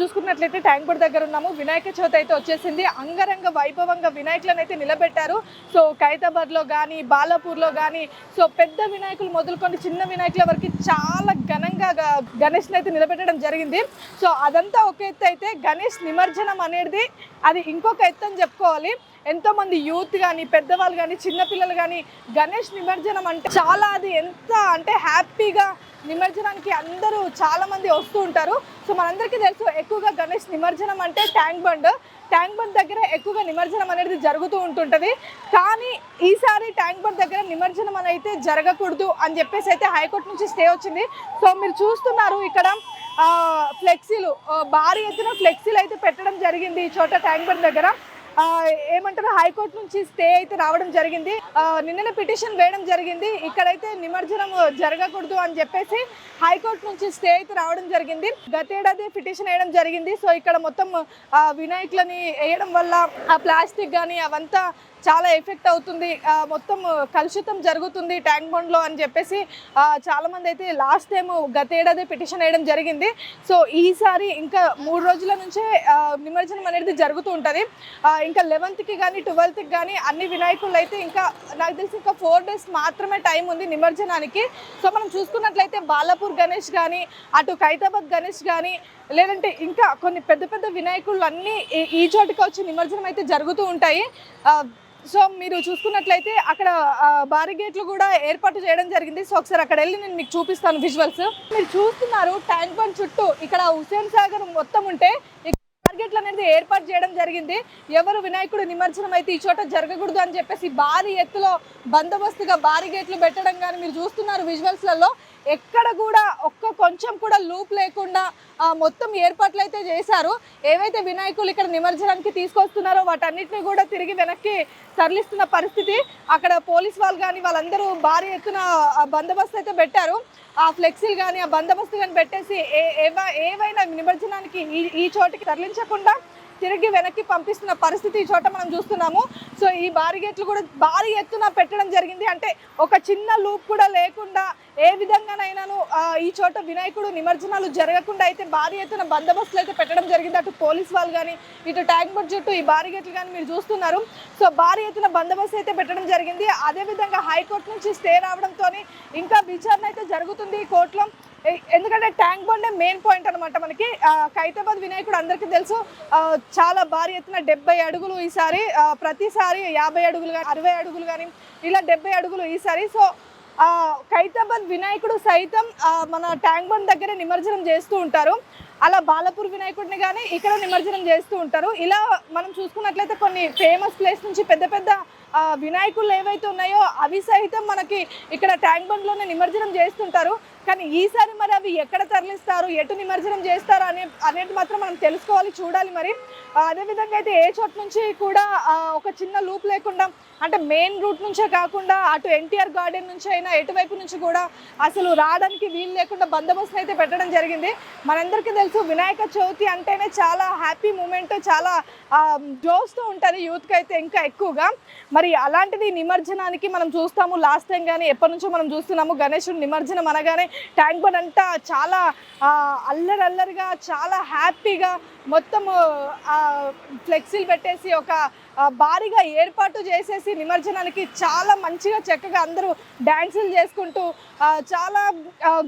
చూసుకున్నట్లయితే tank bund దగ్గర ఉన్నాము. వినాయక చవితి అయితే వచ్చేసింది. అంగరంగ వైభవంగా వినాయకులను అయితే నిలబెట్టారు. సో ఖైతాబాద్లో కానీ బాలాపూర్లో కానీ సో పెద్ద వినాయకులు మొదలుకొని చిన్న వినాయకుల వరకు చాలా ఘనంగా గణేష్ని అయితే నిలబెట్టడం జరిగింది. సో అదంతా ఒక ఎత్తు అయితే గణేష్ నిమజ్జనం అనేది అది ఇంకొక ఎత్తు అని చెప్పుకోవాలి. ఎంతో మంది యూత్ కానీ పెద్దవాళ్ళు కానీ చిన్నపిల్లలు కానీ గణేష్ నిమజ్జనం అంటే చాలా అది ఎంత అంటే హ్యాపీగా నిమజ్జనానికి అందరూ చాలా మంది వస్తూ ఉంటారు. సో మనందరికీ తెలుసు ఎక్కువగా గణేష్ నిమజ్జనం అంటే ట్యాంక్ బండ్. ట్యాంక్ బండ్ దగ్గర ఎక్కువగా నిమజ్జనం అనేది జరుగుతూ ఉంటుంటుంది. కానీ ఈసారి ట్యాంక్ బండ్ దగ్గర నిమజ్జనం అనేది జరగకూడదు అని చెప్పేసి అయితే హైకోర్టు నుంచి స్టే వచ్చింది. సో మీరు చూస్తున్నారు ఇక్కడ ఫ్లెక్సీలు భారీ ఎత్తున ఫ్లెక్సీలు అయితే పెట్టడం జరిగింది ఈ చోట ట్యాంక్ బండ్ దగ్గర. ఏమంటారు హైకోర్టు నుంచి స్టే అయితే రావడం జరిగింది. నిన్ననే పిటిషన్ వేయడం జరిగింది. ఇక్కడైతే నిమజ్జనం జరగకూడదు అని చెప్పేసి హైకోర్టు నుంచి స్టే అయితే రావడం జరిగింది. గతేడాది పిటిషన్ వేయడం జరిగింది. సో ఇక్కడ మొత్తం వినాయకులని వేయడం వల్ల ఆ ప్లాస్టిక్ కానీ అవంతా చాలా ఎఫెక్ట్ అవుతుంది. మొత్తం కలుషితం జరుగుతుంది ట్యాంక్ బండ్లో అని చెప్పేసి చాలామంది చాలా మంది అయితే లాస్ట్ టైం గతేడాది పిటిషన్ వేయడం జరిగింది. సో ఈసారి ఇంకా మూడు రోజుల నుంచే నిమజ్జనం అనేది జరుగుతూ ఉంటుంది. ఇంకా లెవెన్త్కి కానీ ట్వెల్త్కి కానీ అన్ని వినాయకులు అయితే ఇంకా నాకు తెలిసి ఇంకా ఫోర్ డేస్ మాత్రమే టైం ఉంది నిమజ్జనానికి. సో మనం చూసుకున్నట్లయితే బాలాపూర్ గణేష్ కానీ అటు ఖైతాబాద్ గణేష్ కానీ లేదంటే ఇంకా కొన్ని పెద్ద పెద్ద వినాయకులు అన్నీ ఈ- ఈ చోటుకి వచ్చి నిమజ్జనం అయితే జరుగుతూ ఉంటాయి. సో మీరు చూసుకున్నట్లయితే అక్కడ బారిగేట్లు కూడా ఏర్పాటు చేయడం జరిగింది. సో ఒకసారి అక్కడ వెళ్ళి నేను మీకు చూపిస్తాను విజువల్స్ మీరు చూస్తున్నారు ట్యాంక్ బండ్ చుట్టూ ఇక్కడ హుసేన్ సాగర్ మొత్తం ఉంటే ఇక్కడ టార్గెట్లు అనేది ఏర్పాటు చేయడం జరిగింది. ఎవరు వినాయకుడు నిమజ్జనం అయితే ఈ చోట జరగకూడదు అని చెప్పేసి భారీ ఎత్తులో బందోబస్తుగా భారీ గేట్లు పెట్టడం కానీ మీరు చూస్తున్నారు విజువల్స్లలో ఎక్కడ కూడా ఒక్క కొంచెం కూడా లూప్ లేకుండా ఆ, మొత్తం ఏర్పాట్లు అయితే చేశారు. ఏవైతే వినాయకులు ఇక్కడ నిమజ్జనానికి తీసుకొస్తున్నారో వాటన్నిటిని కూడా తిరిగి వెనక్కి తరలిస్తున్న పరిస్థితి. అక్కడ పోలీస్ వాళ్ళు కానీ వాళ్ళందరూ భారీ ఎత్తున బందోబస్తు అయితే పెట్టారు. ఆ ఫ్లెక్సీలు కానీ ఆ బందోబస్తు కానీ పెట్టేసి ఏ ఏవైనా నిమజ్జనానికి ఈ ఈ చోటికి తరలించకుండా తిరిగి వెనక్కి పంపిస్తున్న పరిస్థితి ఈ చోట మనం చూస్తున్నాము. సో ఈ భారీ గేట్లు కూడా భారీ ఎత్తున పెట్టడం జరిగింది. అంటే ఒక చిన్న లూప్ కూడా లేకుండా ఏ విధంగానైనాను ఈ చోట వినాయకుడు నిమజ్జనాలు జరగకుండా అయితే భారీ ఎత్తున బందోబస్తులు అయితే పెట్టడం జరిగింది. అటు పోలీస్ వాళ్ళు కానీ ఇటు ట్యాంక్ బండ్ చుట్టూ ఈ భారీ గేట్లు కానీ మీరు చూస్తున్నారు. సో భారీ ఎత్తున బందోబస్తు అయితే పెట్టడం జరిగింది. అదేవిధంగా హైకోర్టు నుంచి స్టే రావడంతో ఇంకా విచారణ అయితే జరుగుతుంది ఈ కోర్టులో. ఎందుకంటే ట్యాంక్ బండే మెయిన్ పాయింట్ అనమాట మనకి. ఖైతాబాద్ వినాయకుడు అందరికీ తెలుసు. చాలా భారీ ఎత్తున డెబ్బై అడుగులు ఈసారి ప్రతిసారి యాభై అడుగులు కానీ అరవై అడుగులు కానీ ఇలా డెబ్బై అడుగులు ఈసారి. సో ఖైతాబాద్ వినాయకుడు సైతం మన ట్యాంక్ బండ్ దగ్గర నిమజ్జనం చేస్తూ ఉంటారు. అలా బాలపూర్ వినాయకుడిని కానీ ఇక్కడ నిమజ్జనం చేస్తూ ఉంటారు. ఇలా మనం చూసుకున్నట్లయితే కొన్ని ఫేమస్ ప్లేస్ నుంచి పెద్ద పెద్ద వినాయకులు ఏవైతే ఉన్నాయో అవి సహితం మనకి ఇక్కడ ట్యాంక్ బండ్లోనే నిమజ్జనం చేస్తుంటారు. కానీ ఈసారి మరి అవి ఎక్కడ తరలిస్తారు? ఎటు నిమజ్జనం చేస్తారు? అనే అనేది మాత్రం మనం తెలుసుకోవాలి చూడాలి మరి. అదేవిధంగా అయితే ఏ చోట నుంచి కూడా ఒక చిన్న లూప్ లేకుండా అంటే మెయిన్ రూట్ నుంచే కాకుండా అటు ఎన్టీఆర్ గార్డెన్ నుంచి అయినా ఎటువైపు నుంచి కూడా అసలు రావడానికి వీలు లేకుండా బందోబస్తు అయితే పెట్టడం జరిగింది. మనందరికీ తెలుసు వినాయక చవితి అంటేనే చాలా హ్యాపీ మూమెంట్ చాలా జోస్తూ జోస్తో ఉంటుంది యూత్కి అయితే ఇంకా ఎక్కువగా. మరి అలాంటిది నిమజ్జనానికి మనం చూస్తాము. లాస్ట్ టైం కానీ ఎప్పటి నుంచో మనం చూస్తున్నాము. గణేశుడు నిమజ్జనం అనగానే ట్యాంక్ బండ్ అంతా చాలా అల్లరల్లరిగా చాలా హ్యాపీగా మొత్తము ఫ్లెక్సీలు పెట్టేసి ఒక భారీగా ఏర్పాటు చేసేసి నిమజ్జనానికి చాలా మంచిగా చక్కగా అందరూ డ్యాన్సులు చేసుకుంటూ చాలా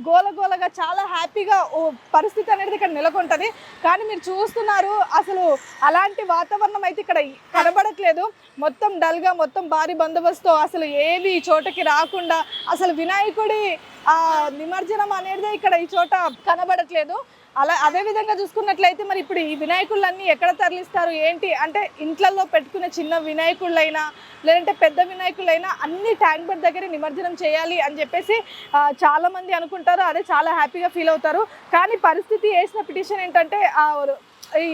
గోలగోలగా చాలా హ్యాపీగా ఓ పరిస్థితి అనేది ఇక్కడ నెలకొంటుంది. కానీ మీరు చూస్తున్నారు అసలు అలాంటి వాతావరణం అయితే ఇక్కడ కనబడట్లేదు. మొత్తం డల్గా మొత్తం భారీ బందోబస్తు అసలు ఏవి చోటకి రాకుండా అసలు వినాయకుడి ఆ నిమజ్జనం అనేది ఇక్కడ ఈ చోట కనబడట్లేదు. అలా అదే విధంగా చూసుకున్నట్లయితే మరి ఇప్పుడు ఈ వినాయకులన్నీ ఎక్కడ తరలిస్తారు? ఏంటి? అంటే ఇంట్లలో పెట్టుకునే చిన్న వినాయకుళ్ళైనా లేదంటే పెద్ద వినాయకులైనా అన్ని ట్యాంక్ బండ్ దగ్గర నిమజ్జనం చేయాలి అని చెప్పేసి చాలామంది చాలా మంది అనుకుంటారు. అదే చాలా హ్యాపీగా ఫీల్ అవుతారు. కానీ పరిస్థితి వేసిన పిటిషన్ ఏంటంటే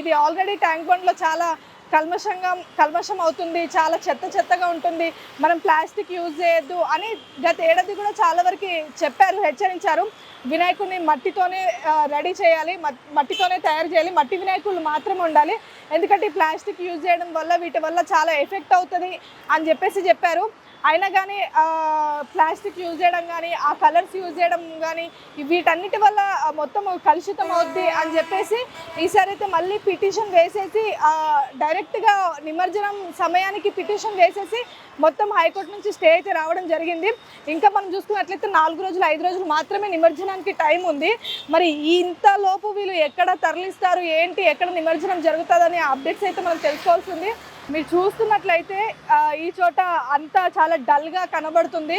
ఇది ఆల్రెడీ ట్యాంక్ బండ్లో చాలా కల్మషంగా కల్మషం అవుతుంది చాలా చెత్త చెత్తగా ఉంటుంది మనం ప్లాస్టిక్ యూజ్ చేయొద్దు అని గత ఏడాది కూడా చాలా వరకు చెప్పారు హెచ్చరించారు. వినాయకుడిని మట్టితోనే రెడీ చేయాలి మట్టితోనే తయారు చేయాలి మట్టి వినాయకులు మాత్రమే ఉండాలి. ఎందుకంటే ఈ ప్లాస్టిక్ యూజ్ చేయడం వల్ల వీటి వల్ల చాలా ఎఫెక్ట్ అవుతుంది అని చెప్పేసి చెప్పారు. అయినా కానీ ప్లాస్టిక్ యూజ్ చేయడం కానీ ఆ కలర్స్ యూజ్ చేయడం కానీ వీటన్నిటి వల్ల మొత్తం కలుషితం అవుద్ది అని చెప్పేసి ఈసారి అయితే మళ్ళీ పిటిషన్ వేసేసి డైరెక్ట్గా నిమజ్జనం సమయానికి పిటిషన్ వేసేసి మొత్తం హైకోర్టు నుంచి స్టే అయితే రావడం జరిగింది. ఇంకా మనం చూసుకున్నట్లయితే నాలుగు రోజులు ఐదు రోజులు మాత్రమే నిమజ్జనానికి టైం ఉంది. మరి ఇంత లోపు వీళ్ళు ఎక్కడ తరలిస్తారు ఏంటి ఎక్కడ నిమజ్జనం జరుగుతుందనే అప్డేట్స్ అయితే మనం తెలుసుకోవాల్సింది మీరు చూస్తున్నట్లయితే ఈ చోట అంతా చాలా డల్గా కనబడుతుంది.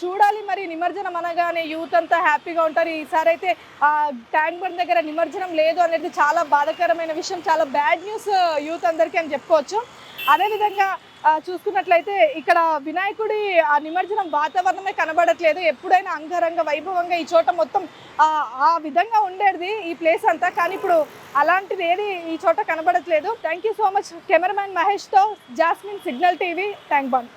చూడాలి మరి నిమజ్జనం అనగానే యూత్ అంతా హ్యాపీగా ఉంటారు. ఈసారి అయితే ఆ, ట్యాంక్ బండ్ దగ్గర నిమజ్జనం లేదు అనేది చాలా బాధాకరమైన విషయం. చాలా బ్యాడ్ న్యూస్ యూత్ అందరికీ అని చెప్పుకోవచ్చు. అదేవిధంగా చూసుకున్నట్లయితే ఇక్కడ వినాయకుడి ఆ నిమజ్జనం వాతావరణమే కనబడట్లేదు. ఎప్పుడైనా అంగరంగ వైభవంగా ఈ చోట మొత్తం ఆ, విధంగా ఉండేది ఈ ప్లేస్ అంతా. కానీ ఇప్పుడు అలాంటిది ఏది ఈ చోట కనబడట్లేదు. Thank you so much cameraman మహేష్తో Jasmine signal TV Tank Bund